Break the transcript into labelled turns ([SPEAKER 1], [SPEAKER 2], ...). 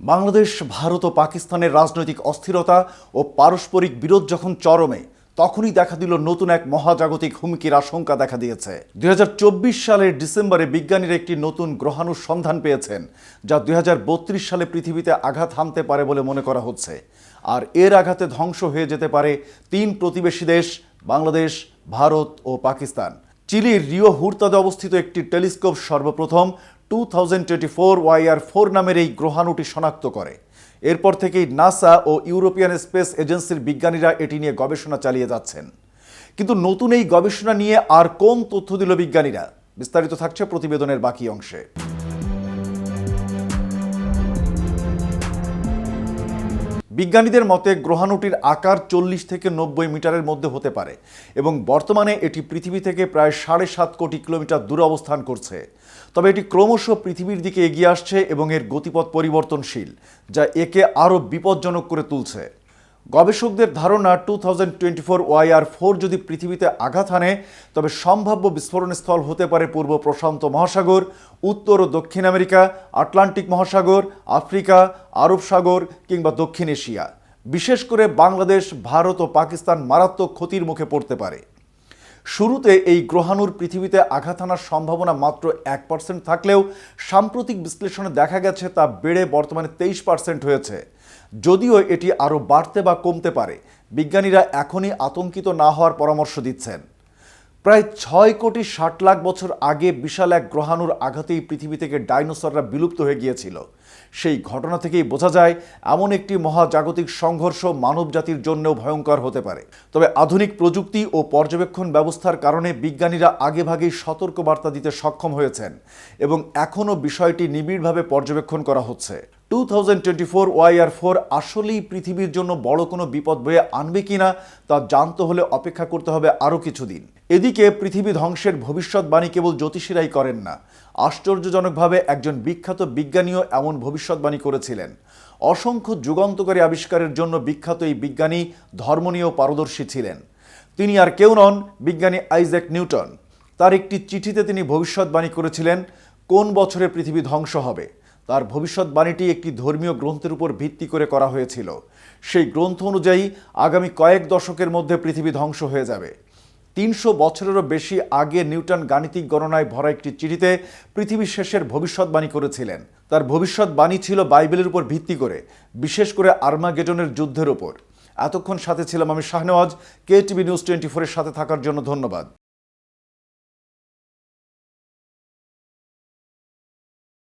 [SPEAKER 1] বাংলাদেশ, ভারত ও পাকিস্তানের রাজনৈতিক অস্থিরতা ও পারস্পরিক বিরোধ যখন চরমে, তখনই দেখা দিল নতুন এক মহাজাগতিক হুমকির আশঙ্কা দেখা দিয়েছে। দুই হাজার চব্বিশ সালের ডিসেম্বরে বিজ্ঞানীরা একটি নতুন গ্রহাণুর সন্ধান পেয়েছেন, যা দুই হাজার বত্রিশ সালে পৃথিবীতে আঘাত হানতে পারে বলে মনে করা হচ্ছে। আর এর আঘাতে ধ্বংস হয়ে যেতে পারে তিন প্রতিবেশী দেশ, বাংলাদেশ, ভারত ও পাকিস্তান। চিলির রিও হুর্তাদে অবস্থিত একটি টেলিস্কোপ সর্বপ্রথম টু থাউজেন্ড ফোর নামের এই গ্রহাণুটি শনাক্ত করে। এরপর থেকেই নাসা ও ইউরোপিয়ান স্পেস এজেন্সির বিজ্ঞানীরা এটি নিয়ে গবেষণা চালিয়ে যাচ্ছেন। কিন্তু নতুন এই গবেষণা নিয়ে আর কোন তথ্য দিল বিজ্ঞানীরা? বিস্তারিত থাকছে প্রতিবেদনের বাকি অংশে। বিজ্ঞানীদের মতে গ্রহাণুটির আকার চল্লিশ থেকে নব্বই মিটারের মধ্যে হতে পারে এবং বর্তমানে এটি পৃথিবী থেকে প্রায় সাড়ে সাত কোটি কিলোমিটার দূরে অবস্থান করছে। তবে এটি ক্রমশ পৃথিবীর দিকে এগিয়ে আসছে এবং এর গতিপথ পরিবর্তনশীল, যা একে আরও বিপজ্জনক করে তুলছে। গবেষকদের ধারণা two thousand twenty four YR four যদি পৃথিবীতে আঘাত হানে, তবে সম্ভাব্য বিস্ফোরণস্থল হতে পারে পূর্ব প্রশান্ত মহাসাগর, উত্তর ও দক্ষিণ আমেরিকা, আটলান্টিক মহাসাগর, আফ্রিকা, আরব সাগর কিংবা দক্ষিণ এশিয়া। বিশেষ করে বাংলাদেশ, ভারত ও পাকিস্তান মারাত্মক ক্ষতির মুখে পড়তে পারে। শুরুতে এই গ্রহাণুর পৃথিবীতে আঘাত হানার সম্ভাবনা মাত্র এক পার্সেন্ট থাকলেও সাম্প্রতিক বিশ্লেষণে দেখা গেছে তা বেড়ে বর্তমানে তেইশ পার্সেন্ট হয়েছে। যদিও এটি আরও বাড়তে বা কমতে পারে, বিজ্ঞানীরা এখনই আতঙ্কিত না হওয়ার পরামর্শ দিচ্ছেন। প্রায় ছয় কোটি ষাট লাখ বছর আগে বিশাল এক গ্রহাণুর আঘাতেই পৃথিবী থেকে ডাইনোসররা বিলুপ্ত হয়ে গিয়েছিল। সেই ঘটনা থেকেই বোঝা যায়, এমন একটি মহাজাগতিক সংঘর্ষ মানবজাতির জন্যও ভয়ঙ্কর হতে পারে। তবে আধুনিক প্রযুক্তি ও পর্যবেক্ষণ ব্যবস্থার কারণে বিজ্ঞানীরা আগেভাগেই সতর্ক বার্তা দিতে সক্ষম হয়েছেন এবং এখনও বিষয়টি নিবিড়ভাবে পর্যবেক্ষণ করা হচ্ছে। Two thousand twenty four YR four আসলেই পৃথিবীর জন্য বড় কোনো বিপদ বয়ে আনবে কিনা তা জানতে হলে অপেক্ষা করতে হবে আরও কিছুদিন। এদিকে পৃথিবী ধ্বংসের ভবিষ্যৎবাণী কেবল জ্যোতিষীরাই করেন না। আশ্চর্যজনকভাবে একজন বিখ্যাত বিজ্ঞানীও এমন ভবিষ্যৎবাণী করেছিলেন। অসংখ্য যুগান্তকারী আবিষ্কারের জন্য বিখ্যাত এই বিজ্ঞানী ধর্ম নিয়েও পারদর্শী ছিলেন। তিনি আর কেউ নন বিজ্ঞানী আইজ্যাক নিউটন। তার একটি চিঠিতে তিনি ভবিষ্যৎবাণী করেছিলেন, কোন বছরে পৃথিবী ধ্বংস হবে? তার ভবিষ্যৎবাণীটি একটি ধর্মীয় গ্রন্থের উপর ভিত্তি করে করা হয়েছিল। সেই গ্রন্থ অনুযায়ী আগামী কয়েক দশকের মধ্যে পৃথিবী ধ্বংস হয়ে যাবে। তিনশো বছরেরও বেশি আগে নিউটন গাণিতিক গণনায় ভরা একটি চিঠিতে পৃথিবী শেষের ভবিষ্যৎবাণী করেছিলেন। তার ভবিষ্যৎবাণী ছিল বাইবেলের উপর ভিত্তি করে, বিশেষ করে আর্মাগেডনের যুদ্ধের ওপর এতক্ষণ সাথে ছিলাম আমি Shahnawaz, K TV news twenty ফোরের সাথে থাকার জন্য ধন্যবাদ।